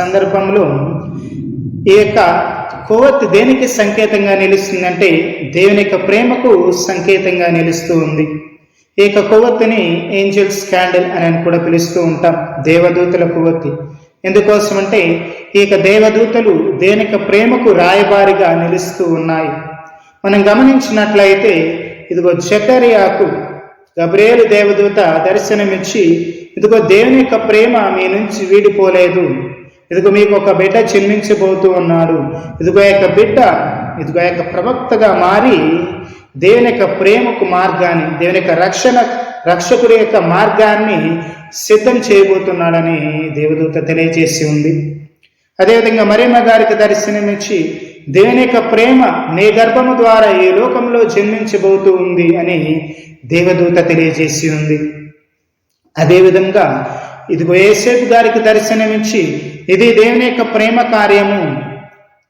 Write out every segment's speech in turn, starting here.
సందర్భంలో ఈ యొక్క కొవ్వొత్తి దేనికి సంకేతంగా నిలుస్తుందంటే దేవుని యొక్క ప్రేమకు సంకేతంగా నిలుస్తూ ఉంది. ఈ యొక్క కొవ్వొత్తిని ఏంజల్స్ క్యాండిల్ అని కూడా పిలుస్తూ ఉంటాం. దేవదూతల కొవ్వొత్తి. ఎందుకోసం అంటే ఈ యొక్క దేవదూతలు దేని యొక్క ప్రేమకు రాయబారిగా నిలుస్తూ ఉన్నాయి. మనం గమనించినట్లయితే ఇదిగో జకరియాకు గబ్రేలు దేవదూత దర్శనమిచ్చి ఇదిగో దేవుని యొక్క ప్రేమ మీ నుంచి వీడిపోలేదు. ఇదిగో మీకు ఒక బిడ్డ జన్మించబోతూ ఉన్నాడు. ఇదిగో యొక్క బిడ్డ ఇదిగో యొక్క ప్రవక్తగా మారి దేవుని యొక్క ప్రేమకు మార్గాన్ని దేవుని యొక్క రక్షణ రక్షకుడి యొక్క మార్గాన్ని సిద్ధం చేయబోతున్నాడని దేవదూత తెలియజేసి ఉంది. అదేవిధంగా మరేమ గారికి దర్శనమిచ్చి దేవుని యొక్క ప్రేమ నీ గర్భము ద్వారా ఈ లోకంలో జన్మించబోతూ ఉంది అని దేవదూత తెలియజేసి ఉంది. అదేవిధంగా ఇదిగో ఏసేపు గారికి దర్శనమిచ్చి ఇది దేవుని యొక్క ప్రేమ కార్యము.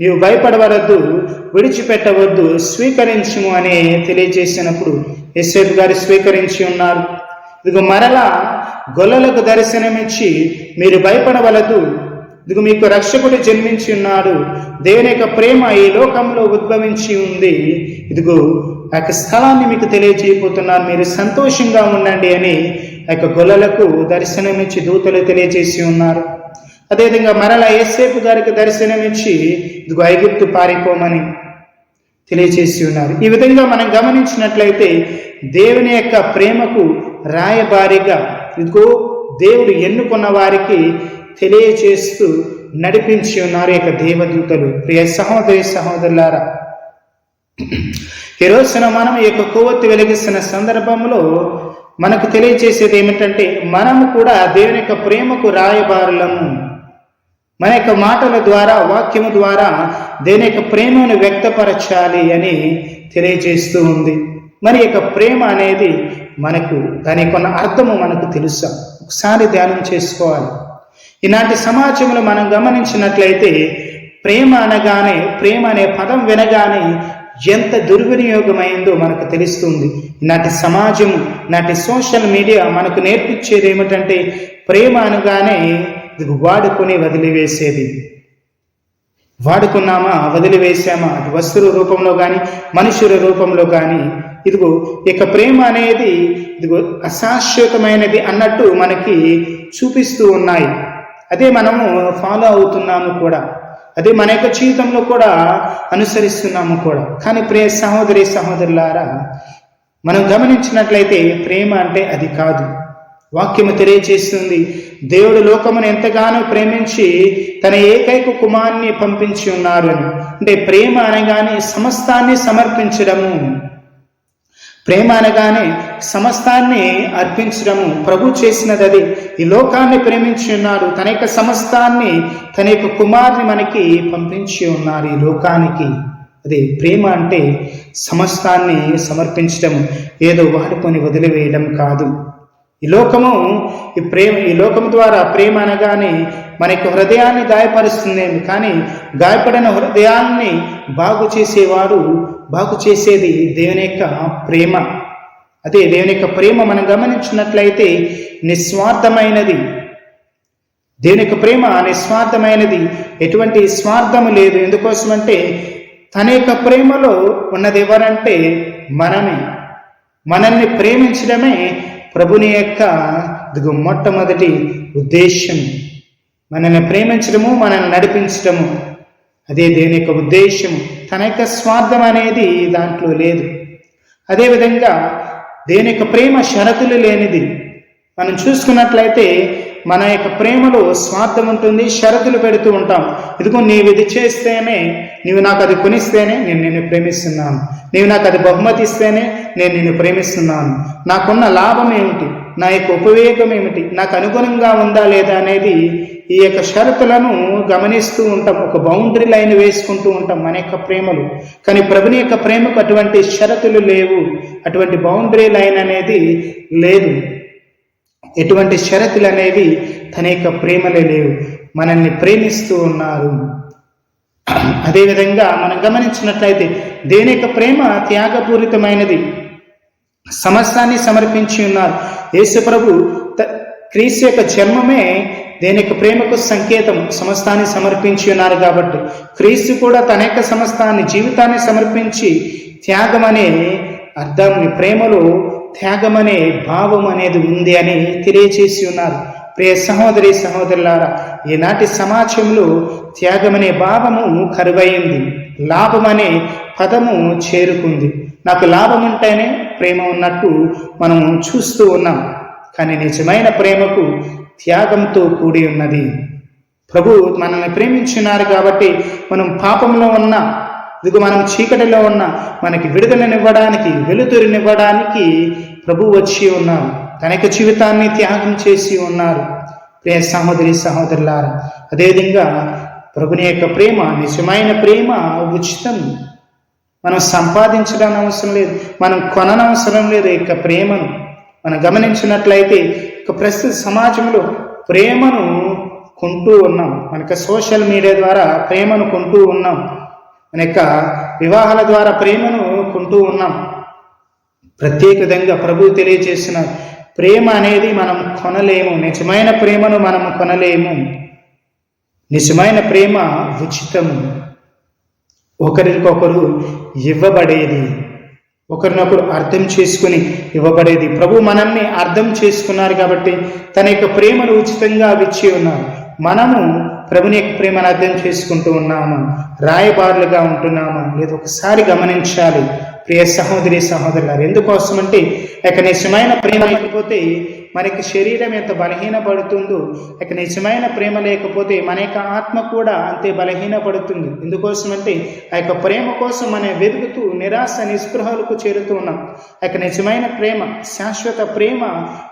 నీవు భయపడవలద్దు విడిచిపెట్టవద్దు స్వీకరించుము అని తెలియజేసినప్పుడు ఏసేపు గారు స్వీకరించి ఉన్నారు. ఇదిగో మరలా గొల్లలకు దర్శనమిచ్చి మీరు భయపడవలదు. ఇదిగో మీకు రక్షకుడు జన్మించి ఉన్నాడు. దేవుని యొక్క ప్రేమ ఈ లోకంలో ఉద్భవించి ఉంది. ఇదిగో ఆ యొక్క స్థలాన్ని మీకు తెలియజేయబోతున్నారు మీరు సంతోషంగా ఉండండి అని ఆ యొక్క గొల్లలకు దర్శనమిచ్చి దూతలు తెలియజేసి ఉన్నారు. అదేవిధంగా మరలా ఏసేపు గారికి దర్శనమిచ్చి ఇదిగో ఐగుప్తు పారిపోమని తెలియజేసి ఉన్నారు. ఈ విధంగా మనం గమనించినట్లయితే దేవుని యొక్క ప్రేమకు రాయబారిగా ఇదిగో దేవుడు ఎన్నుకున్న వారికి తెలియచేస్తూ నడిపించి ఉన్నారు యొక్క దేవదూతలు. ప్రియ సహోదరి సహోదరులారా ఈ రోజున మనం ఈ యొక్క కొవ్వొత్తి వెలిగిస్తున్న సందర్భంలో మనకు తెలియజేసేది ఏమిటంటే మనము కూడా దేవుని యొక్క ప్రేమకు రాయబారులము. మన యొక్క మాటల ద్వారా వాక్యము ద్వారా దేని యొక్క ప్రేమను వ్యక్తపరచాలి అని తెలియజేస్తూ ఉంది. మరి యొక్క ప్రేమ అనేది మనకు దాని కొన్న అర్థము మనకు తెలుసా? ఒకసారి ధ్యానం చేసుకోవాలి. ఇలాంటి సమాజంలో మనం గమనించినట్లయితే ప్రేమ అనగానే ప్రేమ అనే పదం వినగానే ఎంత దుర్వినియోగమైందో మనకు తెలుస్తుంది. నాటి సమాజము నాటి సోషల్ మీడియా మనకు నేర్పించేది ఏమిటంటే ప్రేమ అనగానే ఇది వాడుకొని వదిలివేసేది. వాడుకున్నామా వదిలివేసామా అది వస్తువు రూపంలో కానీ మనుషుల రూపంలో కానీ ఇదిగో ఇక ప్రేమ అనేది ఇదిగో అశాశ్వతమైనది అన్నట్టు మనకి చూపిస్తూ ఉన్నాయి. అదే మనము ఫాలో అవుతున్నాము కూడా. అది మన యొక్క జీవితంలో కూడా అనుసరిస్తున్నాము కూడా. కానీ ప్రియ సహోదరి సహోదరులారా మనం గమనించినట్లయితే ప్రేమ అంటే అది కాదు. వాక్యము తెలియజేస్తుంది దేవుడు లోకమును ఎంతగానో ప్రేమించి తన ఏకైక కుమార్ని పంపించి ఉన్నారు అని. అంటే ప్రేమ అనగానే సమస్తాన్ని సమర్పించడము. ప్రేమ అనగానే సమస్తాన్ని అర్పించడము. ప్రభు చేసినది అది ఈ లోకాన్ని ప్రేమించి ఉన్నారు. తన యొక్క సమస్తాన్ని తన యొక్క కుమార్ని మనకి పంపించి ఉన్నారు ఈ లోకానికి. అది ప్రేమ అంటే సమస్తాన్ని సమర్పించడం ఏదో వాడుకొని వదిలివేయడం కాదు. ఈ లోకము ఈ ప్రేమ ఈ లోకము ద్వారా ప్రేమ అనగానే మనకి హృదయాన్ని గాయపరుస్తుందేమి కానీ గాయపడిన హృదయాన్ని బాగు చేసేవాడు బాగు చేసేది దేవుని యొక్క ప్రేమ. అదే దేవుని యొక్క ప్రేమ మనం గమనించినట్లయితే నిస్వార్థమైనది. దేవుని యొక్క ప్రేమ నిస్వార్థమైనది. ఎటువంటి స్వార్థము లేదు. ఎందుకోసమంటే తన యొక్క ప్రేమలో ఉన్నది ఎవరంటే మనమే. మనల్ని ప్రేమించడమే ప్రభుని యొక్క మొట్టమొదటి ఉద్దేశం మనల్ని ప్రేమించడము మనల్ని నడిపించడము. అదే దేని యొక్క ఉద్దేశము తన యొక్క స్వార్థం అనేది దాంట్లో లేదు. అదేవిధంగా దేని యొక్క ప్రేమ షరతులు లేనిది. మనం చూసుకున్నట్లయితే మన యొక్క ప్రేమలో స్వార్థం ఉంటుంది షరతులు పెడుతూ ఉంటాం. ఇదిగో నీవు ఇది చేస్తేనే నీవు నాకు అది కొనిస్తేనే నేను నిన్ను ప్రేమిస్తున్నాను. నీవు నాకు అది బహుమతి ఇస్తేనే నేను నిన్ను ప్రేమిస్తున్నాను. నాకున్న లాభం ఏమిటి? నా యొక్క ఉపవేగం ఏమిటి? నాకు అనుగుణంగా ఉందా లేదా అనేది ఈ యొక్క షరతులను గమనిస్తూ ఉంటాం ఒక బౌండరీ లైన్ వేసుకుంటూ ఉంటాం మన యొక్క ప్రేమలు. కానీ ప్రభుని యొక్క ప్రేమకు అటువంటి షరతులు లేవు. అటువంటి బౌండరీ లైన్ అనేది లేదు. ఎటువంటి షరతులు అనేవి తన యొక్క ప్రేమలే లేవు. మనల్ని ప్రేమిస్తూ ఉన్నారు. అదేవిధంగా మనం గమనించినట్లయితే దేని యొక్క ప్రేమ త్యాగపూరితమైనది? సమస్తాన్ని సమర్పించి ఉన్నారు. యేసు ప్రభు క్రీస్తు యొక్క జన్మమే దేని యొక్క ప్రేమకు సంకేతం సమస్తాన్ని సమర్పించి ఉన్నారు కాబట్టి క్రీస్తు కూడా తన యొక్క సమస్తాన్ని జీవితాన్ని సమర్పించి త్యాగం అనే అర్థం ప్రేమలో త్యాగం అనే భావం అనేది ఉంది అని తెలియచేసి ఉన్నారు. ప్రియ సహోదరి సహోదరులారా ఈనాటి సమాజంలో త్యాగమనే భావము కరువైంది. లాభం అనే పదము చేరుకుంది. నాకు లాభం ఉంటేనే ప్రేమ ఉన్నట్టు మనం చూస్తూ ఉన్నాం. కానీ నిజమైన ప్రేమకు త్యాగంతో కూడి ఉన్నది. ప్రభు మనల్ని ప్రేమించున్నారు కాబట్టి మనం పాపంలో ఉన్న ఇదిగో మనం చీకటిలో ఉన్న మనకి విడుదలనివ్వడానికి వెలుతురునివ్వడానికి ప్రభు వచ్చి ఉన్నారు తన యొక్క జీవితాన్ని త్యాగం చేసి ఉన్నారు. ప్రియ సహోదరి సహోదరులారా అదేవిధంగా ప్రభుని యొక్క ప్రేమ నిజమైన ప్రేమ ఉచితం. మనం సంపాదించడం అవసరం లేదు. మనం కొననవసరం లేదు యొక్క ప్రేమను. మనం గమనించినట్లయితే ప్రస్తుత సమాజంలో ప్రేమను కొంటూ ఉన్నాం. మనకు సోషల్ మీడియా ద్వారా ప్రేమను కొంటూ ఉన్నాం. మన యొక్క వివాహాల ద్వారా ప్రేమను కొంటూ ఉన్నాం. ప్రత్యేక విధంగా ప్రభు తెలియజేసిన ప్రేమ అనేది మనం కొనలేము. నిజమైన ప్రేమను మనం కొనలేము. నిజమైన ప్రేమ ఉచితము. ఒకరికొకరు ఇవ్వబడేది ఒకరినొకరు అర్థం చేసుకుని ఇవ్వబడేది. ప్రభు మనల్ని అర్థం చేసుకున్నారు కాబట్టి తన యొక్క ప్రేమను ఉచితంగా విచ్చి ఉన్నారు మనము ప్రభుని యొక్క ప్రేమను అర్థం చేసుకుంటూ ఉన్నాము. రాయబారులుగా ఉంటున్నాము. లేదు ఒకసారి గమనించాలి. ప్రియ సహోదరి సహోదరులారు ఎందుకోసం అంటే ఇక నిజమైన ప్రేమ లేకపోతే మనకి శరీరం ఎంత బలహీనపడుతుందో ఇక నిజమైన ప్రేమ లేకపోతే మన యొక్క ఆత్మ కూడా అంతే బలహీనపడుతుంది. ఎందుకోసమంటే ఆ యొక్క ప్రేమ కోసం మనం వెతుకుతూ నిరాశ నిస్పృహలకు చేరుతూ ఉన్నాం. ఆ యొక్క నిజమైన ప్రేమ శాశ్వత ప్రేమ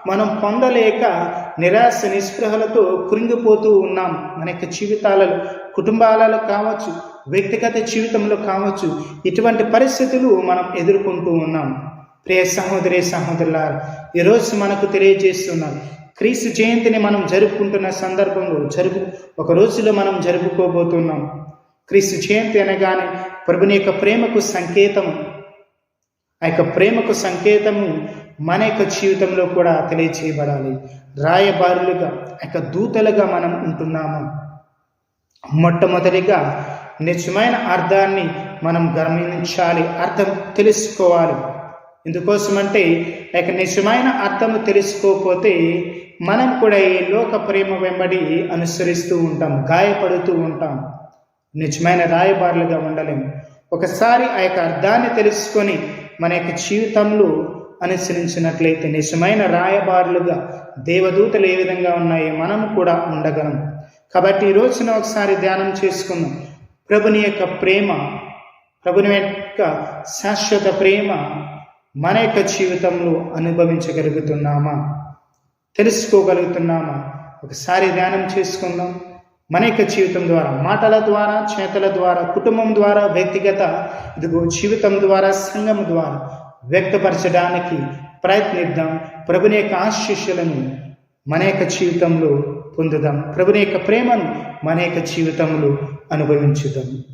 మనం పొందలేక నిరాశ నిస్పృహలతో కృంగిపోతూ ఉన్నాం. మన యొక్క జీవితాలలో కుటుంబాలలో కావచ్చు వ్యక్తిగత జీవితంలో కావచ్చు ఇటువంటి పరిస్థితులు మనం ఎదుర్కొంటూ ఉన్నాం. ప్రియ సహోదరి సహోదరులారు ఈరోజు మనకు తెలియజేస్తున్నారు క్రీస్తు జయంతిని మనం జరుపుకుంటున్న సందర్భంలో జరుపు ఒక రోజులో మనం జరుపుకోబోతున్నాం. క్రీస్తు జయంతి అనగానే ప్రభుని యొక్క ప్రేమకు సంకేతం ఆ యొక్క ప్రేమకు సంకేతము మన యొక్క జీవితంలో కూడా తెలియచేయబడాలి. రాయబారులుగా ఆ యొక్క దూతలుగా మనం ఉంటున్నాము. మొట్టమొదటిగా నిజమైన అర్థాన్ని మనం గమనించాలి అర్థం తెలుసుకోవాలి. ఎందుకోసమంటే యొక్క నిజమైన అర్థము తెలుసుకోకపోతే మనం కూడా ఈ లోక ప్రేమ వెంబడి అనుసరిస్తూ ఉంటాం గాయపడుతూ ఉంటాం. నిజమైన రాయబారులుగా ఉండలేము ఒకసారి ఆ యొక్క అర్థాన్ని తెలుసుకొని మన యొక్క జీవితంలో అనుసరించినట్లయితే నిజమైన రాయబారులుగా దేవదూతలు ఏ విధంగా ఉన్నాయో మనం కూడా ఉండగలం. కాబట్టి ఈ రోజున ఒకసారి ధ్యానం చేసుకుందాం. ప్రభుని యొక్క ప్రేమ ప్రభుని యొక్క శాశ్వత ప్రేమ మన యొక్క జీవితంలో అనుభవించగలుగుతున్నామా? తెలుసుకోగలుగుతున్నామా? ఒకసారి ధ్యానం చేసుకుందాం. మన యొక్క జీవితం ద్వారా మాటల ద్వారా చేతల ద్వారా కుటుంబం ద్వారా వ్యక్తిగత ఇదిగో జీవితం ద్వారా సంఘం ద్వారా వ్యక్తపరచడానికి ప్రయత్నిద్దాం. ప్రభుని యొక్క ఆశీస్సులను మన యొక్క జీవితంలో పొందుదాం. ప్రభుని యొక్క ప్రేమను మన యొక్క జీవితంలో అనుభవించుదాం.